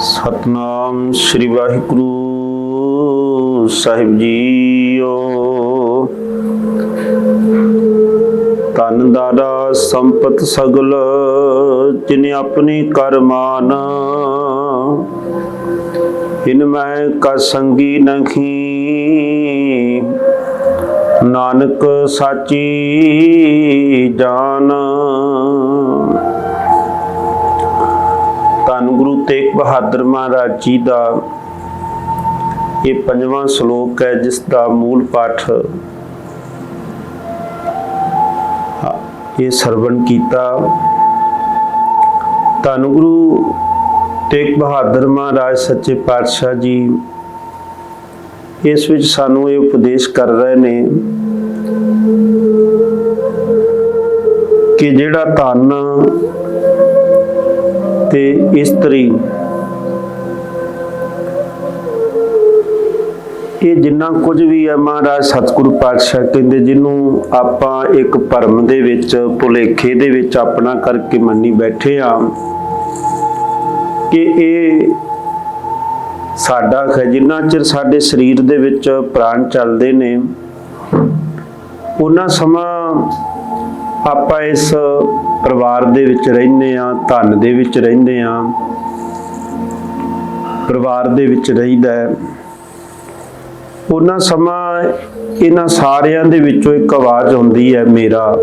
ਸਤਨਾਮ ਸ੍ਰੀ ਵਾਹਿਗੁਰੂ ਸਾਹਿਬ ਜੀਓ। ਤਨ ਦਾਦਾ ਸੰਪਤ ਸਗਲ, ਜਿਨੇ ਆਪਣੀ ਕਰਮਾਨ ਇਨ ਮੈਂ ਕਾ ਸੰਗੀ ਨਖੀ। ਨਾਨਕ ਸਾਚੀ ਜਾਨ। ਧੰਨ ਗੁਰੂ ਤੇਗ ਬਹਾਦਰ ਮਹਾਰਾਜ ਜੀ ਦਾ ਇਹ ਪੰਜਵਾਂ ਸ਼ਲੋਕ ਹੈ, ਜਿਸ ਦਾ ਮੂਲ ਪਾਠ ਇਹ ਸਰਵਣ ਕੀਤਾ। ਧੰਨ ਗੁਰੂ ਤੇਗ ਬਹਾਦਰ ਮਹਾਰਾਜ, ਸੱਚੇ ਪਾਤਸ਼ਾਹ ਜੀ, ਇਸ ਵਿੱਚ ਸਾਨੂੰ ਇਹ ਉਪਦੇਸ਼ ਕਰ ਰਹੇ ਨੇ ਕਿ ਜਿਹੜਾ ਧਨ ਤੇ ਇਸਤਰੀ ਇਹ ਜਿੰਨਾ ਕੁਝ ਵੀ ਹੈ ਮਹਾਰਾਜ, ਸਤਿਗੁਰੂ ਪਾਤਸ਼ਾਹ ਕਹਿੰਦੇ ਜਿਹਨੂੰ ਆਪਾਂ ਇੱਕ ਭਰਮ ਦੇ ਵਿੱਚ, ਭੁਲੇਖੇ ਦੇ ਵਿੱਚ ਆਪਣਾ ਕਰਕੇ ਮੰਨੀ ਬੈਠੇ ਆ ਕਿ ਇਹ ਸਾਡਾ ਹੈ। ਜਿੰਨਾ ਚਿਰ ਸਾਡੇ ਸਰੀਰ ਦੇ ਵਿੱਚ ਪ੍ਰਾਣ ਚੱਲਦੇ ਨੇ, ਉਹਨਾਂ ਸਮਾਂ ਆਪਾਂ ਇਸ ਪਰਿਵਾਰ ਦੇ ਵਿੱਚ ਰਹਿੰਦੇ ਆ ਧਨ ਦੇ ਵਿੱਚ ਰਹਿੰਦੇ ਆ ਪਰਿਵਾਰ ਦੇ ਵਿੱਚ ਰਹੀਦਾ ਉਹਨਾਂ ਸਮਾਂ ਇਹਨਾਂ ਸਾਰਿਆਂ ਦੇ ਵਿੱਚੋਂ ਇੱਕ ਆਵਾਜ਼ ਆਉਂਦੀ ਹੈ, ਮੇਰਾ।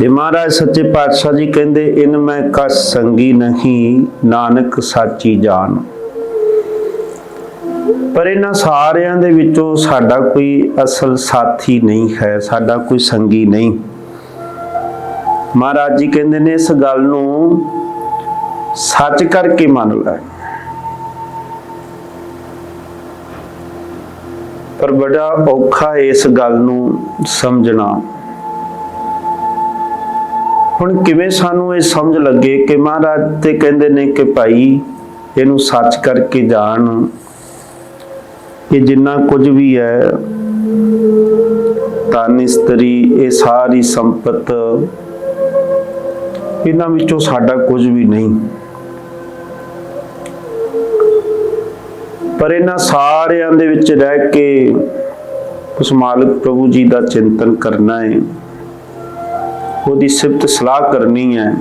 ਜੇ ਮਹਾਰਾਜ ਸੱਚੇ ਪਾਤਸ਼ਾਹ ਜੀ ਕਹਿੰਦੇ, ਇਨ ਮੈਂ ਕਸ ਸੰਗੀ ਨਹੀਂ, ਨਾਨਕ ਸਾਚੀ ਜਾਨ। ਪਰ ਇਹਨਾਂ ਸਾਰਿਆਂ ਦੇ ਵਿੱਚੋਂ ਸਾਡਾ ਕੋਈ ਅਸਲ ਸਾਥੀ ਨਹੀਂ ਹੈ, ਸਾਡਾ ਕੋਈ ਸੰਗੀ ਨਹੀਂ। ਮਹਾਰਾਜ ਜੀ ਕਹਿੰਦੇ ਨੇ ਇਸ ਗੱਲ ਨੂੰ ਸੱਚ ਕਰਕੇ ਮੰਨ ਲੈ। ਪਰ ਬੜਾ ਔਖਾ ਇਸ ਗੱਲ ਨੂੰ ਸਮਝਣਾ। ਹੁਣ ਕਿਵੇਂ ਸਾਨੂੰ ਇਹ ਸਮਝ ਲੱਗੇ ਕਿ ਮਹਾਰਾਜ ਤੇ ਕਹਿੰਦੇ ਨੇ ਕਿ ਭਾਈ, ਇਹਨੂੰ ਸੱਚ ਕਰਕੇ ਜਾਣ। ਕਿ ਜਿੰਨਾ ਕੁਝ ਵੀ ਹੈ ਤਨ ਇਸਤਰੀ, ਇਹ ਸਾਰੀ ਸੰਪਤ ਇਹਨਾਂ ਵਿੱਚੋਂ ਸਾਡਾ ਕੁਝ ਵੀ ਨਹੀਂ। ਪਰ ਇਹਨਾਂ ਸਾਰਿਆਂ ਦੇ ਵਿੱਚ ਰਹਿ ਕੇ ਉਸ ਮਾਲਕ ਪ੍ਰਭੂ ਜੀ ਦਾ ਚਿੰਤਨ ਕਰਨਾ ਹੈ। ਉਹਦੀ ਸਿਫਤ ਸਲਾਹ ਕਰਨੀ ਹੈ।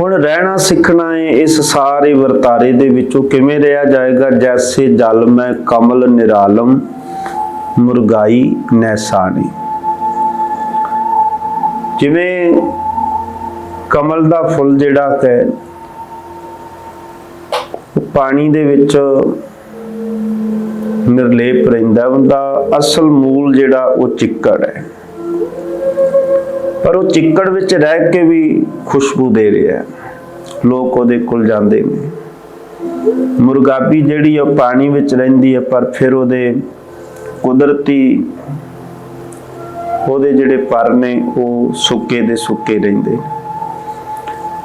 ਹੁਣ ਰਹਿਣਾ ਸਿੱਖਣਾ ਹੈ ਇਸ ਸਾਰੇ ਵਰਤਾਰੇ ਦੇ ਵਿੱਚੋਂ ਕਿਵੇਂ ਰਿਹਾ ਜਾਏਗਾ? ਜੈਸੇ ਜਲ ਮੈਂ ਕਮਲ ਨਿਰਾਲਮ, ਮੁਰਗਾਈ ਨੈਸਾਣੀ। ਜਿਵੇਂ ਕਮਲ ਦਾ ਫੁੱਲ ਜਿਹੜਾ ਹੈ, ਉਹ ਪਾਣੀ ਦੇ ਵਿੱਚ ਨਿਰਲੇਪ ਰਹਿੰਦਾ ਉਹਦਾ ਅਸਲ ਮੂਲ ਜਿਹੜਾ ਉਹ ਚਿੱਕੜ ਹੈ। ਪਰ ਉਹ ਚਿੱਕੜ ਵਿੱਚ ਰਹਿ ਕੇ ਵੀ ਖੁਸ਼ਬੂ ਦੇ ਰਿਹਾ ਲੋਕ ਉਹਦੇ ਕੋਲ ਜਾਂਦੇ ਨੇ। ਮੁਰਗਾਬੀ ਜਿਹੜੀ ਉਹ ਪਾਣੀ ਵਿੱਚ ਰਹਿੰਦੀ ਹੈ ਪਰ ਫਿਰ ਉਹਦੇ ਕੁਦਰਤੀ ਉਹਦੇ ਜਿਹੜੇ ਪਰ ਨੇ, ਉਹ ਸੁੱਕੇ ਦੇ ਸੁੱਕੇ ਰਹਿੰਦੇ।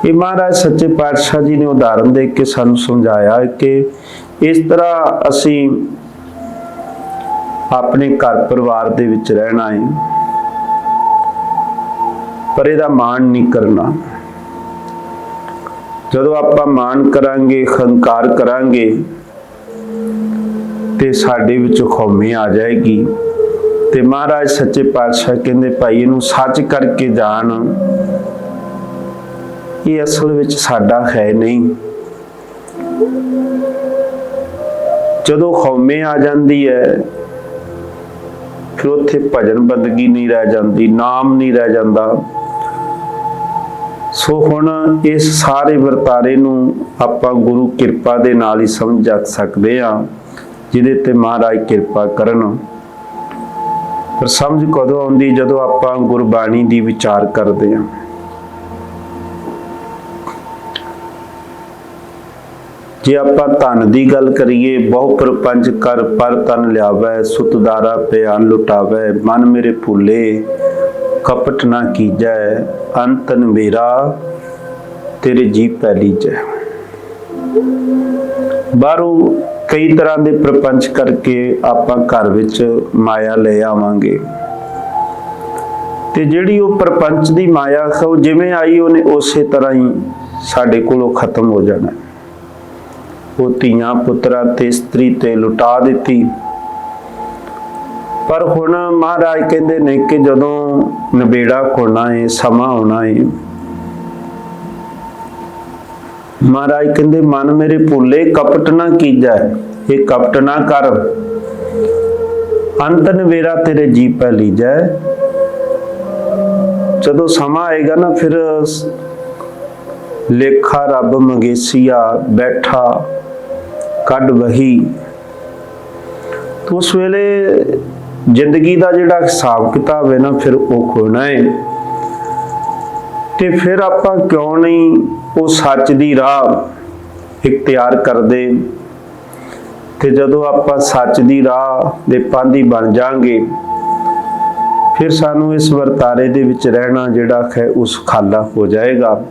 ਇਹ ਮਹਾਰਾਜ ਸੱਚੇ ਪਾਤਸ਼ਾਹ ਜੀ ਨੇ ਉਦਾਹਰਨ ਦੇ ਕੇ ਸਾਨੂੰ ਸਮਝਾਇਆ ਕਿ ਇਸ ਤਰ੍ਹਾਂ ਅਸੀਂ ਆਪਣੇ ਘਰ ਪਰਿਵਾਰ ਦੇ ਵਿੱਚ ਰਹਿਣਾ ਹੈ ਪਰ ਇਹਦਾ ਮਾਣ ਨਹੀਂ ਕਰਨਾ। ਜਦੋਂ ਆਪਾਂ ਮਾਣ ਕਰਾਂਗੇ, ਹੰਕਾਰ ਕਰਾਂਗੇ, ਤੇ ਸਾਡੇ ਵਿੱਚ ਖੌਮੀ ਆ ਜਾਏਗੀ। ਤੇ ਮਹਾਰਾਜ ਸੱਚੇ ਪਾਤਸ਼ਾਹ ਕਹਿੰਦੇ, ਭਾਈ, ਇਹਨੂੰ ਸੱਚ ਕਰਕੇ ਜਾਣ। ਇਹ ਅਸਲ ਵਿੱਚ ਸਾਡਾ ਹੈ ਨਹੀਂ। ਜਦੋਂ ਖੌਮੇ ਆ ਜਾਂਦੀ ਹੈ, ਫਿਰ ਉੱਥੇ ਭਜਨ ਬੰਦਗੀ ਨਹੀਂ ਰਹਿ ਜਾਂਦੀ, ਨਾਮ ਨਹੀਂ ਰਹਿ ਜਾਂਦਾ। ਸੋ ਹੁਣ ਇਸ ਸਾਰੇ ਵਰਤਾਰੇ ਨੂੰ ਆਪਾਂ ਗੁਰੂ ਕਿਰਪਾ ਦੇ ਨਾਲ ਹੀ ਸਮਝ ਜਾ ਸਕਦੇ ਆ ਜਿਹਦੇ ਤੇ ਮਹਾਰਾਜ ਕਿਰਪਾ ਕਰਨ। ਪਰ ਸਮਝ ਕਦੋਂ ਆਉਂਦੀ ਜਦੋਂ ਆਪਾਂ ਗੁਰਬਾਣੀ ਦੀ ਵਿਚਾਰ ਕਰਦੇ ਆ ਜੇ ਆਪਾਂ ਧਨ ਦੀ ਗੱਲ ਕਰੀਏ, ਬਹੁ ਪ੍ਰਪੰਚ ਕਰ ਪਰ ਤਨ ਲਿਆਵੈ, ਸੁਤਦਾਰਾ ਪਿਆਨ ਲੁਟਾਵੈ, ਮਨ ਮੇਰੇ ਭੁੱਲੇ ਕਪਟ ਨਾ ਕੀਜੈ, ਅੰਤਨ ਮੇਰਾ, ਤੇਰੇ ਜੀ ਪੈਲੀ ਜੈ ਬਾਹਰੋਂ ਕਈ ਤਰ੍ਹਾਂ ਦੇ ਪ੍ਰਪੰਚ ਕਰਕੇ ਆਪਾਂ ਘਰ ਵਿੱਚ ਮਾਇਆ ਲੈ ਆਵਾਂਗੇ। ਤੇ ਜਿਹੜੀ ਉਹ ਪ੍ਰਪੰਚ ਦੀ ਮਾਇਆ ਹੈ, ਉਹ ਜਿਵੇਂ ਆਈ, ਉਹਨੇ ਉਸੇ ਤਰ੍ਹਾਂ ਹੀ ਸਾਡੇ ਕੋਲੋਂ ਖਤਮ ਹੋ ਜਾਣਾ। ਉਹ ਧੀਆਂ ਪੁੱਤਰਾਂ ਤੇ ਇਸਤਰੀ ਤੇ ਲੁਟਾ ਦਿੱਤੀ। ਪਰ ਹੁਣ ਮਹਾਰਾਜ ਕਹਿੰਦੇ ਨੇ ਕਿ ਜਦੋਂ ਨਵੇੜਾ ਖੋਣਾ ਹੈ ਸਮਾਂ ਆਉਣਾ ਹੈ ਮਹਾਰਾਜ ਕਹਿੰਦੇ, ਮਨ ਮੇਰੇ ਭੁੱਲੇ, ਕਪਟ ਨਾ ਕੀਜੈ, ਇਹ ਕਪਟ ਨਾ ਕਰ। ਅੰਤ ਨਵੇਰਾ ਤੇਰੇ ਜੀ ਪੈ ਲੀਜੈ। ਜਦੋਂ ਸਮਾਂ ਆਏਗਾ ਨਾ, ਫਿਰ ਲੇਖਾ ਰੱਬ ਮੰਗੇਸੀਆ, ਬੈਠਾ, ਕੱਢ ਵਹੀ। ਉਸ ਵੇਲੇ ਜ਼ਿੰਦਗੀ ਦਾ ਜਿਹੜਾ ਹਿਸਾਬ ਕਿਤਾਬ ਹੈ ਨਾ, ਫਿਰ ਉਹ ਖੋਣਾ ਹੈ। ਤੇ ਫਿਰ ਆਪਾਂ ਕਿਉਂ ਨਹੀਂ ਉਹ ਸੱਚ ਦੀ ਰਾਹ ਇਖਤਿਆਰ ਕਰਦੇ? ਤੇ ਜਦੋਂ ਆਪਾਂ ਸੱਚ ਦੀ ਰਾਹ ਦੇ ਪਾਂਧੀ ਬਣ ਜਾਾਂਗੇ, ਫਿਰ ਸਾਨੂੰ ਇਸ ਵਰਤਾਰੇ ਦੇ ਵਿੱਚ ਰਹਿਣਾ ਜਿਹੜਾ ਹੈ, ਉਸ ਖਾਲਾ ਹੋ ਜਾਏਗਾ।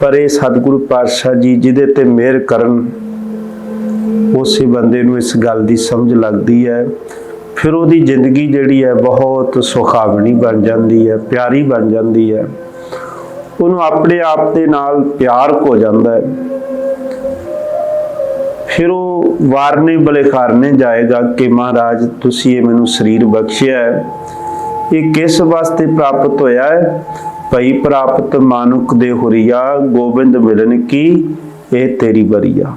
ਪਰ ਇਹ ਸਤਿਗੁਰੂ ਪਾਤਸ਼ਾਹ ਜੀ, ਜਿਹਦੇ ਤੇ ਮਿਹਰ ਕਰਨ, ਉਸੇ ਬੰਦੇ ਨੂੰ ਇਸ ਗੱਲ ਦੀ ਸਮਝ ਲੱਗਦੀ ਹੈ। ਫਿਰ ਉਹਦੀ ਜ਼ਿੰਦਗੀ ਜਿਹੜੀ ਹੈ ਬਹੁਤ ਸੁਖਾਵਣੀ ਬਣ ਜਾਂਦੀ ਹੈ, ਪਿਆਰੀ ਬਣ ਜਾਂਦੀ ਹੈ। ਉਹਨੂੰ ਆਪਣੇ ਆਪ ਦੇ ਨਾਲ ਪਿਆਰ ਹੋ ਜਾਂਦਾ ਹੈ। ਫਿਰ ਉਹ ਵਾਰਨੇ ਬਲੇ ਬਲੇਖਾਰਨੇ ਜਾਏਗਾ ਕਿ ਮਹਾਰਾਜ, ਤੁਸੀਂ ਇਹ ਮੈਨੂੰ ਸਰੀਰ ਬਖਸ਼ਿਆ ਹੈ। ਇਹ ਕਿਸ ਵਾਸਤੇ ਪ੍ਰਾਪਤ ਹੋਇਆ ਹੈ? ਭਈ ਪ੍ਰਾਪਤ ਮਾਨੁਕ ਦੇ ਹੁਰੀਆ, ਗੋਬਿੰਦ ਮਿਲਨ ਕੀ? ਇਹ ਤੇਰੀ ਬਰੀਆ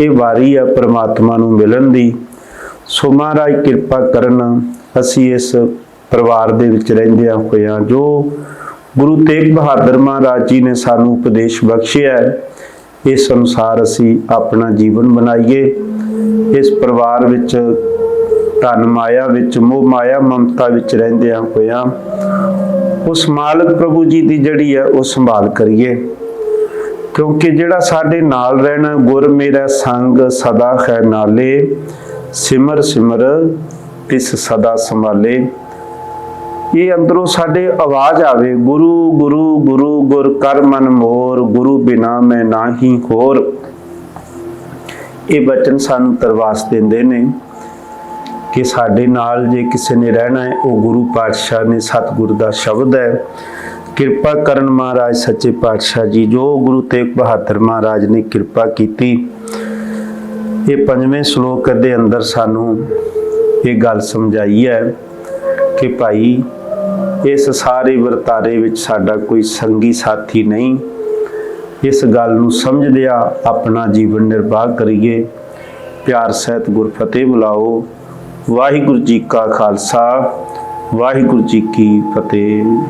ਇਹ ਵਾਰੀ ਹੈ ਪ੍ਰਮਾਤਮਾ ਨੂੰ ਮਿਲਣ ਦੀ। ਸੋ ਮਹਾਰਾਜ ਕਿਰਪਾ ਕਰਨ ਅਸੀਂ ਇਸ ਪਰਿਵਾਰ ਦੇ ਵਿੱਚ ਰਹਿੰਦਿਆਂ ਹੋਇਆਂ ਜੋ ਗੁਰੂ ਤੇਗ ਬਹਾਦਰ ਮਹਾਰਾਜ ਜੀ ਨੇ ਸਾਨੂੰ ਉਪਦੇਸ਼ ਬਖਸ਼ਿਆ ਇਸ ਅਨੁਸਾਰ ਅਸੀਂ ਆਪਣਾ ਜੀਵਨ ਬਣਾਈਏ। ਇਸ ਪਰਿਵਾਰ ਵਿੱਚ ਧਨ ਮਾਇਆ ਵਿੱਚ, ਮੋਹ ਮਾਇਆ, ਮਮਤਾ ਵਿੱਚ ਰਹਿੰਦਿਆਂ ਹੋਇਆਂ ਉਸ ਮਾਲਕ ਪ੍ਰਭੂ ਜੀ ਦੀ ਜਿਹੜੀ ਹੈ ਉਹ ਸੰਭਾਲ ਕਰੀਏ। ਕਿਉਂਕਿ ਜਿਹੜਾ ਸਾਡੇ ਨਾਲ ਰਹਿਣਾ, ਗੁਰ ਮੇਰਾ ਸੰਗ ਸਦਾ ਹੈ ਨਾਲੇ ਸਿਮਰ ਸਿਮਰ ਤਿਸ ਸਦਾ ਸੰਭਾਲੇ। ਇਹ ਅੰਦਰੋਂ ਸਾਡੇ ਆਵਾਜ਼ ਆਵੇ, ਗੁਰੂ ਗੁਰੂ ਗੁਰੂ ਗੁਰ ਕਰ ਮਨ ਮੋਰ, ਗੁਰੂ ਬਿਨਾ ਮੈਂ ਨਾਹੀ ਹੋਰ। ਇਹ ਬਚਨ ਸਾਨੂੰ ਤਰਵਾਸ ਦਿੰਦੇ ਨੇ ਕਿ ਸਾਡੇ ਨਾਲ ਜੇ ਕਿਸੇ ਨੇ ਰਹਿਣਾ ਹੈ, ਉਹ ਗੁਰੂ ਪਾਤਸ਼ਾਹ ਨੇ ਸਤਿਗੁਰ ਦਾ ਸ਼ਬਦ ਹੈ। ਕਿਰਪਾ ਕਰਨ ਮਹਾਰਾਜ, ਸੱਚੇ ਪਾਤਸ਼ਾਹ ਜੀ, ਜੋ ਗੁਰੂ ਤੇਗ ਬਹਾਦਰ ਮਹਾਰਾਜ ਨੇ ਕਿਰਪਾ ਕੀਤੀ ਇਹ ਪੰਜਵੇਂ ਸ਼ਲੋਕ ਦੇ ਅੰਦਰ ਸਾਨੂੰ ਇਹ ਗੱਲ ਸਮਝਾਈ ਹੈ ਕਿ ਭਾਈ, ਇਸ ਸਾਰੇ ਵਰਤਾਰੇ ਵਿੱਚ ਸਾਡਾ ਕੋਈ ਸੰਗੀ ਸਾਥੀ ਨਹੀਂ। ਇਸ ਗੱਲ ਨੂੰ ਸਮਝਦਿਆਂ ਆਪਣਾ ਜੀਵਨ ਨਿਰਵਾਹ ਕਰੀਏ। ਪਿਆਰ, ਸਹਿਤ ਗੁਰਫਤਿਹ ਬੁਲਾਓ। ਵਾਹਿਗੁਰੂ ਜੀ ਕਾ ਖਾਲਸਾ, ਵਾਹਿਗੁਰੂ ਜੀ ਕੀ ਫਤਿਹ।